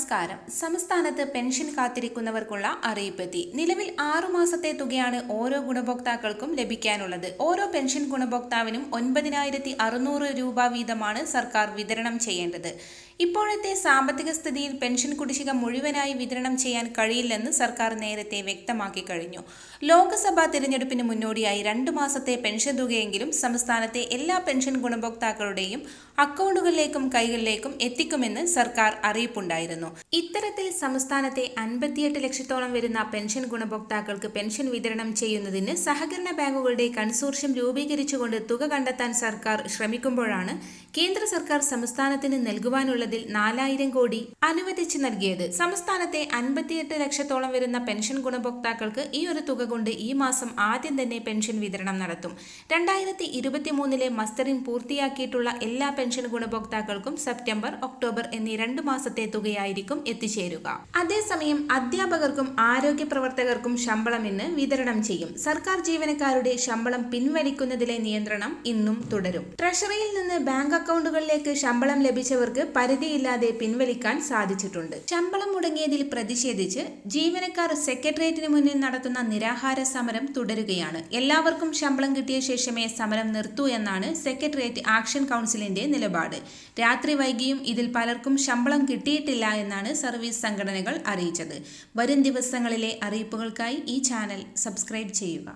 നമസ്കാരം. സംസ്ഥാനത്ത് പെൻഷൻ കാത്തിരിക്കുന്നവർക്കുള്ള അറിയിപ്പെത്തി. നിലവിൽ ആറു മാസത്തെ തുകയാണ് ഓരോ ഗുണഭോക്താക്കൾക്കും ലഭിക്കാനുള്ളത്. ഓരോ പെൻഷൻ ഗുണഭോക്താവിനും ഒൻപതിനായിരത്തി രൂപ വീതമാണ് സർക്കാർ വിതരണം ചെയ്യേണ്ടത്. ഇപ്പോഴത്തെ സാമ്പത്തിക സ്ഥിതിയിൽ പെൻഷൻ കുടിശ്ശിക മുഴുവനായി വിതരണം ചെയ്യാൻ കഴിയില്ലെന്ന് സർക്കാർ നേരത്തെ വ്യക്തമാക്കി കഴിഞ്ഞു. ലോക്സഭാ തിരഞ്ഞെടുപ്പിന് മുന്നോടിയായി രണ്ടു മാസത്തെ പെൻഷൻ തുകയെങ്കിലും സംസ്ഥാനത്തെ എല്ലാ പെൻഷൻ ഗുണഭോക്താക്കളുടെയും അക്കൗണ്ടുകളിലേക്കും കൈകളിലേക്കും എത്തിക്കുമെന്ന് സർക്കാർ അറിയിപ്പുണ്ടായിരുന്നു. ഇത്തരത്തിൽ സംസ്ഥാനത്തെ അൻപത്തിയെട്ട് ലക്ഷത്തോളം വരുന്ന പെൻഷൻ ഗുണഭോക്താക്കൾക്ക് പെൻഷൻ വിതരണം ചെയ്യുന്നതിന് സഹകരണ ബാങ്കുകളുടെ കൺസോർഷ്യം രൂപീകരിച്ചുകൊണ്ട് തുക കണ്ടെത്താൻ സർക്കാർ ശ്രമിക്കുമ്പോഴാണ് കേന്ദ്ര സർക്കാർ സംസ്ഥാനത്തിന് നൽകുവാനുള്ളതിൽ നാലായിരം കോടി അനുവദിച്ചു നൽകിയത്. സംസ്ഥാനത്തെ അൻപത്തിയെട്ട് ലക്ഷത്തോളം വരുന്ന പെൻഷൻ ഗുണഭോക്താക്കൾക്ക് ഈ ഒരു തുക കൊണ്ട് ഈ മാസം ആദ്യം തന്നെ പെൻഷൻ വിതരണം നടത്തും. രണ്ടായിരത്തി ഇരുപത്തിമൂന്നിലെ മസ്റ്ററിംഗ് പൂർത്തിയാക്കിയിട്ടുള്ള എല്ലാ പെൻഷൻ ഗുണഭോക്താക്കൾക്കും സെപ്റ്റംബർ ഒക്ടോബർ എന്നീ രണ്ട് മാസത്തെ തുകയായിരിക്കും എത്തിച്ചേരുക. അതേസമയം അധ്യാപകർക്കും ആരോഗ്യ പ്രവർത്തകർക്കും ശമ്പളം ഇന്ന് വിതരണം ചെയ്യും. സർക്കാർ ജീവനക്കാരുടെ ശമ്പളം പിൻവലിക്കുന്നതിലെ നിയന്ത്രണം ഇന്നും തുടരും. ട്രഷറിയിൽ നിന്ന് ബാങ്ക് അക്കൗണ്ടുകളിലേക്ക് ശമ്പളം ലഭിച്ചവർക്ക് പരിധിയില്ലാതെ പിൻവലിക്കാൻ സാധിച്ചിട്ടുണ്ട്. ശമ്പളം മുടങ്ങിയതിൽ പ്രതിഷേധിച്ച് ജീവനക്കാർ സെക്രട്ടേറിയറ്റിന് മുന്നിൽ നടത്തുന്ന നിരാഹാര സമരം തുടരുകയാണ്. എല്ലാവർക്കും ശമ്പളം കിട്ടിയ ശേഷമേ സമരം നിർത്തൂ എന്നാണ് സെക്രട്ടേറിയറ്റ് ആക്ഷൻ കൗൺസിലിന്റെ നിലപാട്. രാത്രി വൈകിയും ഇതിൽ പലർക്കും ശമ്പളം കിട്ടിയിട്ടില്ല എന്നാണ് സർവീസ് സംഘടനകൾ അറിയിച്ചത്. വരും ദിവസങ്ങളിലെ അറിയിപ്പുകൾക്കായി ഈ ചാനൽ സബ്സ്ക്രൈബ് ചെയ്യുക.